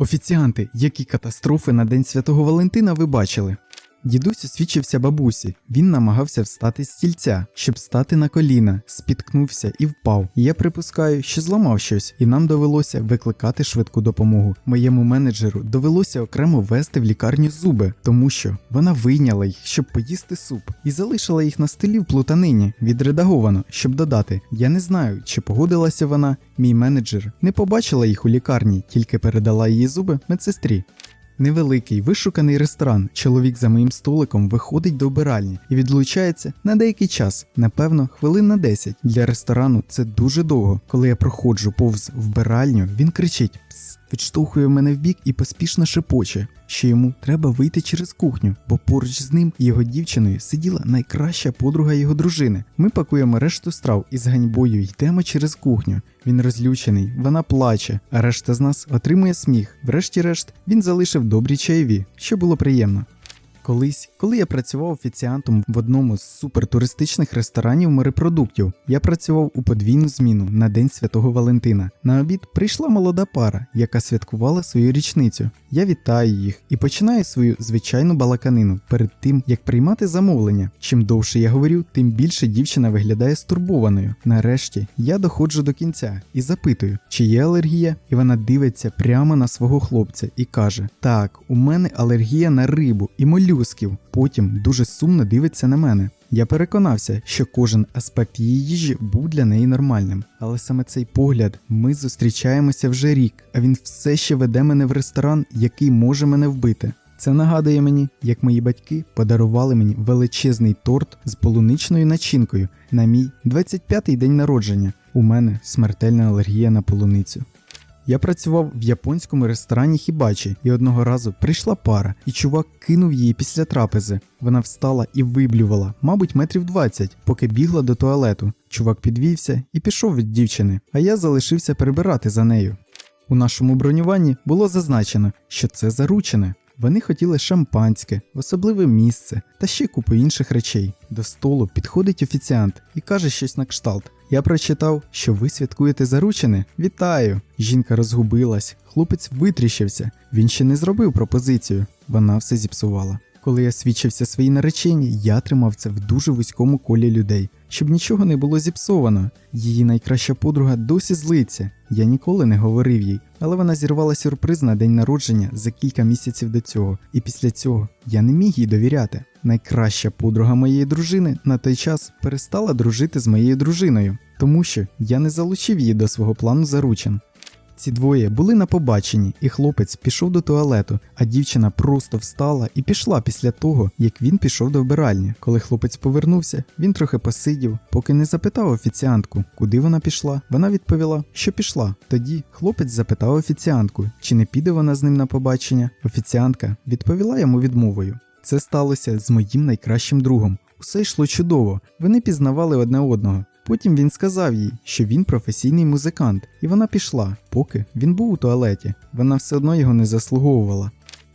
Офіціанти, які катастрофи на День Святого Валентина ви бачили? Дідусь освічився бабусі. Він намагався встати з стільця, щоб стати на коліна, спіткнувся і впав. Я припускаю, що зламав щось, і нам довелося викликати швидку допомогу. Моєму менеджеру довелося окремо вести в лікарню зуби, тому що вона вийняла їх, щоб поїсти суп, і залишила їх на столі в плутанині, відредаговано, щоб додати. Я не знаю, чи погодилася вона. Мій менеджер не побачила їх у лікарні, тільки передала її зуби медсестрі. Невеликий вишуканий ресторан. Чоловік за моїм столиком виходить до обиральні і відлучається на деякий час, напевно, хвилин на 10. Для ресторану це дуже довго. Коли я проходжу повз вбиральню, він кричить пс, відштовхує мене вбік і поспішно шепоче, що йому треба вийти через кухню, бо поруч з ним його дівчиною сиділа найкраща подруга його дружини. Ми пакуємо решту страв і з ганьбою йдемо через кухню. Він розлючений, вона плаче, а решта з нас отримує сміх. Врешті-решт, він залишив добрі чаєві, що було приємно. Колись, коли я працював офіціантом в одному з супертуристичних ресторанів морепродуктів, я працював у подвійну зміну на День Святого Валентина. На обід прийшла молода пара, яка святкувала свою річницю. Я вітаю їх і починаю свою звичайну балаканину перед тим, як приймати замовлення. Чим довше я говорю, тим більше дівчина виглядає стурбованою. Нарешті я доходжу до кінця і запитую, чи є алергія, і вона дивиться прямо на свого хлопця і каже: Так, у мене алергія на рибу і молюсків. Потім дуже сумно дивиться на мене. Я переконався, що кожен аспект її їжі був для неї нормальним. Але саме цей погляд ми зустрічаємося вже рік, а він все ще веде мене в ресторан, який може мене вбити. Це нагадує мені, як мої батьки подарували мені величезний торт з полуничною начинкою на мій 25-й день народження. У мене смертельна алергія на полуницю. Я працював в японському ресторані Хібачі, і одного разу прийшла пара, і чувак кинув її після трапези. Вона встала і виблювала, мабуть, метрів 20, поки бігла до туалету. Чувак підвівся і пішов від дівчини, а я залишився прибирати за нею. У нашому бронюванні було зазначено, що це заручене. Вони хотіли шампанське, особливе місце та ще купу інших речей. До столу підходить офіціант і каже щось на кшталт. Я прочитав, що ви святкуєте заручене? Вітаю! Жінка розгубилась, хлопець витріщився. Він ще не зробив пропозицію. Вона все зіпсувала. Коли я свідчився своїй нареченні, я тримав це в дуже вузькому колі людей, щоб нічого не було зіпсовано. Її найкраща подруга досі злиться. Я ніколи не говорив їй, але вона зірвала сюрприз на день народження за кілька місяців до цього, і після цього я не міг їй довіряти. Найкраща подруга моєї дружини на той час перестала дружити з моєю дружиною, тому що я не залучив її до свого плану заручин. Ці двоє були на побаченні, і хлопець пішов до туалету, а дівчина просто встала і пішла після того, як він пішов до вбиральні. Коли хлопець повернувся, він трохи посидів, поки не запитав офіціантку, куди вона пішла. Вона відповіла, що пішла. Тоді хлопець запитав офіціантку, чи не піде вона з ним на побачення. Офіціантка відповіла йому відмовою. Це сталося з моїм найкращим другом. Усе йшло чудово, вони пізнавали одне одного. Потім він сказав їй, що він професійний музикант, і вона пішла, поки він був у туалеті. Вона все одно його не заслуговувала.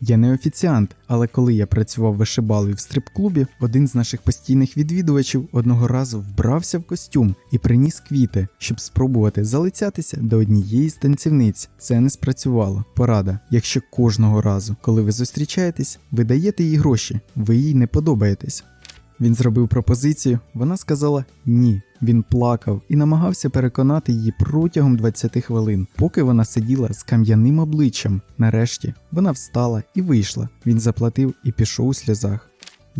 Я не офіціант, але коли я працював вишибалою в стрип-клубі, один з наших постійних відвідувачів одного разу вбрався в костюм і приніс квіти, щоб спробувати залицятися до однієї з танцівниць. Це не спрацювало. Порада: якщо кожного разу, коли ви зустрічаєтесь, ви даєте їй гроші, ви їй не подобаєтесь. Він зробив пропозицію, вона сказала ні. Він плакав і намагався переконати її протягом 20 хвилин, поки вона сиділа з кам'яним обличчям. Нарешті вона встала і вийшла. Він заплатив і пішов у сльозах.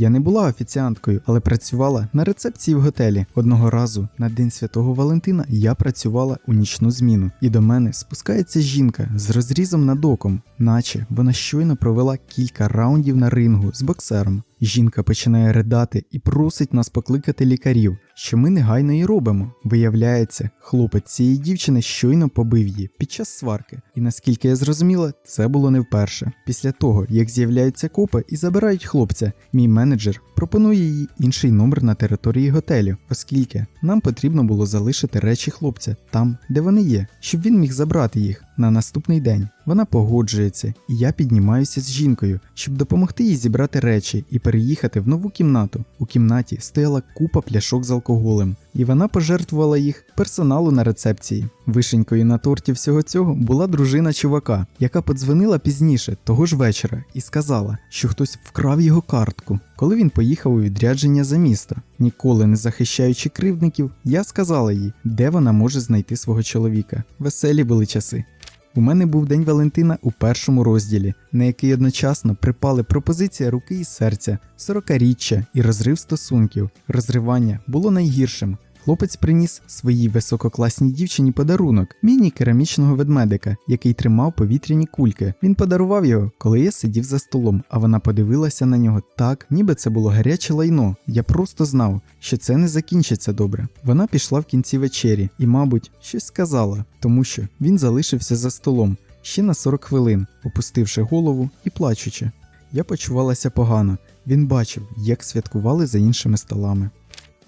Я не була офіціанткою, але працювала на рецепції в готелі. Одного разу на День Святого Валентина я працювала у нічну зміну, і до мене спускається жінка з розрізом над оком, наче вона щойно провела кілька раундів на рингу з боксером. Жінка починає ридати і просить нас покликати лікарів, що ми негайно і робимо. Виявляється, хлопець цієї дівчини щойно побив її під час сварки, і наскільки я зрозуміла, це було не вперше. Після того, як з'являються копи і забирають хлопця, мій менеджер пропонує їй інший номер на території готелю, оскільки нам потрібно було залишити речі хлопця там, де вони є, щоб він міг забрати їх на наступний день. Вона погоджується, і я піднімаюся з жінкою, щоб допомогти їй зібрати речі і переїхати в нову кімнату. У кімнаті стояла купа пляшок з алкоголем. і вона пожертвувала їх персоналу на рецепції. Вишенькою на торті всього цього була дружина чувака, яка подзвонила пізніше того ж вечора і сказала, що хтось вкрав його картку. Коли він поїхав у відрядження за місто, ніколи не захищаючи кривдників, я сказала їй, де вона може знайти свого чоловіка. Веселі були часи. У мене був День Валентина у першому розділі, на який одночасно припали пропозиція руки і серця, сорокаріччя і розрив стосунків. Розривання було найгіршим. Хлопець приніс своїй висококласній дівчині подарунок міні керамічного ведмедика, який тримав повітряні кульки. Він подарував його, коли я сидів за столом, а вона подивилася на нього так, ніби це було гаряче лайно. Я просто знав, що це не закінчиться добре. Вона пішла в кінці вечері і, мабуть, щось сказала, тому що він залишився за столом ще на 40 хвилин, опустивши голову і плачучи. Я почувалася погано. Він бачив, як святкували за іншими столами.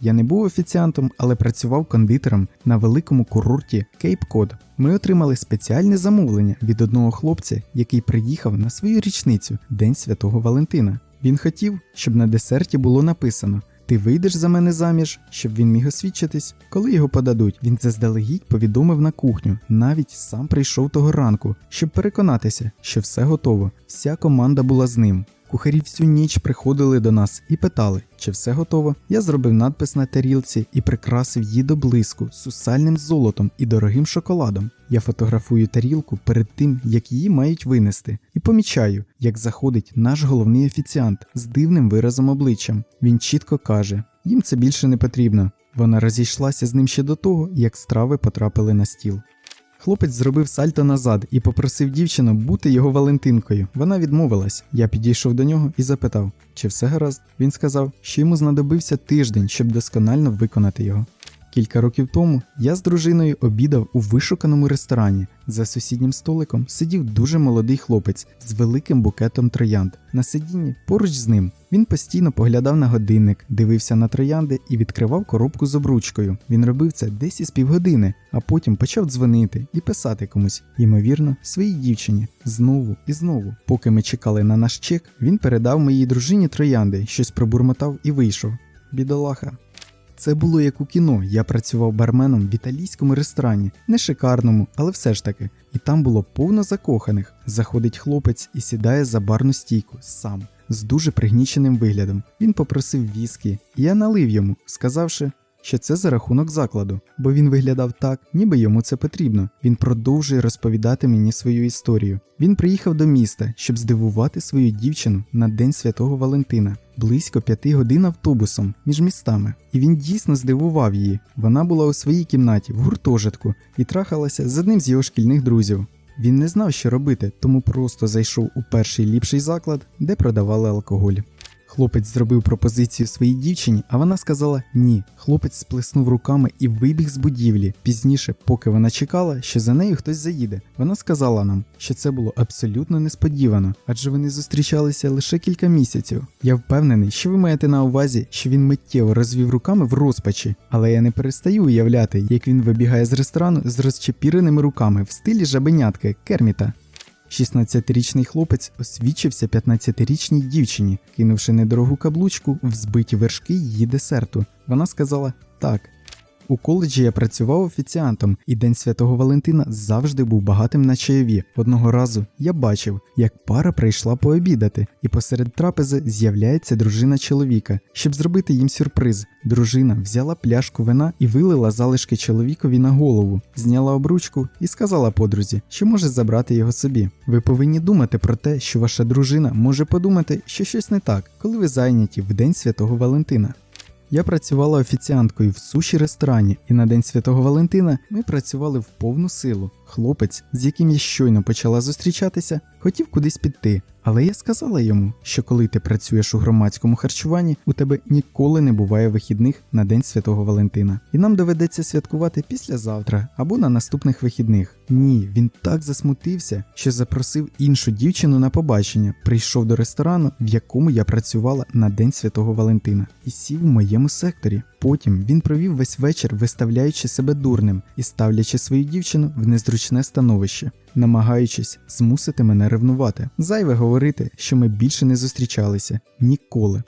Я не був офіціантом, але працював кондитером на великому курорті Кейп Код. Ми отримали спеціальне замовлення від одного хлопця, який приїхав на свою річницю День Святого Валентина. Він хотів, щоб на десерті було написано: Ти вийдеш за мене заміж, щоб він міг освідчитись. Коли його подадуть, він заздалегідь повідомив на кухню. Навіть сам прийшов того ранку, щоб переконатися, що все готово. Вся команда була з ним. Кухарі всю ніч приходили до нас і питали, чи все готово. Я зробив надпис на тарілці і прикрасив її до блиску сусальним золотом і дорогим шоколадом. Я фотографую тарілку перед тим, як її мають винести, і помічаю, як заходить наш головний офіціант з дивним виразом обличчям. Він чітко каже: їм це більше не потрібно. Вона розійшлася з ним ще до того, як страви потрапили на стіл. Хлопець зробив сальто назад і попросив дівчину бути його Валентинкою. Вона відмовилась. Я підійшов до нього і запитав, чи все гаразд. Він сказав, що йому знадобився тиждень, щоб досконально виконати його. Кілька років тому я з дружиною обідав у вишуканому ресторані. За сусіднім столиком сидів дуже молодий хлопець з великим букетом троянд. На сидінні поруч з ним він постійно поглядав на годинник, дивився на троянди і відкривав коробку з обручкою. Він робив це десь із півгодини, а потім почав дзвонити і писати комусь, ймовірно, своїй дівчині знову і знову. Поки ми чекали на наш чек, він передав моїй дружині троянди, щось пробурмотав і вийшов. Бідолаха. Це було як у кіно. Я працював барменом в італійському ресторані, не шикарному, але все ж таки. І там було повно закоханих. Заходить хлопець і сідає за барну стійку сам, з дуже пригніченим виглядом. Він попросив віскі, і я налив йому, сказавши, що це за рахунок закладу, бо він виглядав так, ніби йому це потрібно. Він продовжує розповідати мені свою історію. Він приїхав до міста, щоб здивувати свою дівчину на День Святого Валентина, близько п'яти годин автобусом між містами. І він дійсно здивував її. Вона була у своїй кімнаті в гуртожитку і трахалася з одним з його шкільних друзів. Він не знав, що робити, тому просто зайшов у перший ліпший заклад, де продавали алкоголь. Хлопець зробив пропозицію своїй дівчині, а вона сказала ні. Хлопець сплеснув руками і вибіг з будівлі. Пізніше, поки вона чекала, що за нею хтось заїде. Вона сказала нам, що це було абсолютно несподівано, адже вони зустрічалися лише кілька місяців. Я впевнений, що ви маєте на увазі, що він миттєво розвів руками в розпачі, але я не перестаю уявляти, як він вибігає з ресторану з розчепіреними руками в стилі жабенятки Керміта. 16-річний хлопець освічився 15-річній дівчині, кинувши недорогу каблучку в збиті вершки її десерту. Вона сказала так. У коледжі я працював офіціантом, і День Святого Валентина завжди був багатим на чайові. Одного разу я бачив, як пара прийшла пообідати, і посеред трапези з'являється дружина чоловіка, щоб зробити їм сюрприз. Дружина взяла пляшку вина і вилила залишки чоловікові на голову, зняла обручку і сказала подрузі, що може забрати його собі. Ви повинні думати про те, що ваша дружина може подумати, що щось не так, коли ви зайняті в День Святого Валентина. Я працювала офіціанткою в суші ресторані, і на День Святого Валентина ми працювали в повну силу. Хлопець, з яким я щойно почала зустрічатися, хотів кудись піти, але я сказала йому, що коли ти працюєш у громадському харчуванні, у тебе ніколи не буває вихідних на День Святого Валентина, і нам доведеться святкувати післязавтра або на наступних вихідних. Ні, він так засмутився, що запросив іншу дівчину на побачення, прийшов до ресторану, в якому я працювала на День Святого Валентина, і сів у моєму секторі. Потім він провів весь вечір, виставляючи себе дурним і ставлячи свою дівчину в незручне становище, намагаючись змусити мене ревнувати. Зайве говорити, що ми більше не зустрічалися ніколи.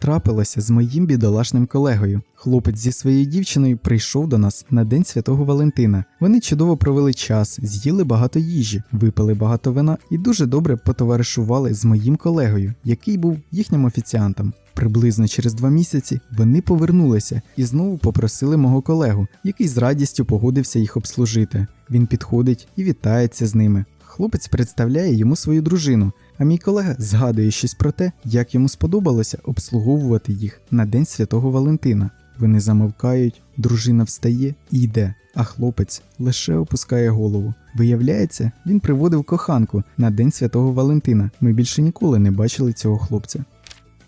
Трапилося з моїм бідолашним колегою. Хлопець зі своєю дівчиною прийшов до нас на День Святого Валентина. Вони чудово провели час, з'їли багато їжі, випили багато вина і дуже добре потоваришували з моїм колегою, який був їхнім офіціантом. Приблизно через два місяці вони повернулися і знову попросили мого колегу, який з радістю погодився їх обслужити. Він підходить і вітається з ними. Хлопець представляє йому свою дружину, а мій колега згадує щось про те, як йому сподобалося обслуговувати їх на День Святого Валентина. Вони замовкають, дружина встає і йде, а хлопець лише опускає голову. Виявляється, він приводив коханку на День Святого Валентина. Ми більше ніколи не бачили цього хлопця.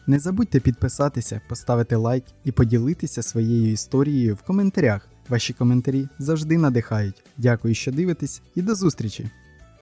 Не забудьте підписатися, поставити лайк і поділитися своєю історією в коментарях. Ваші коментарі завжди надихають. Дякую, що дивитесь, і до зустрічі!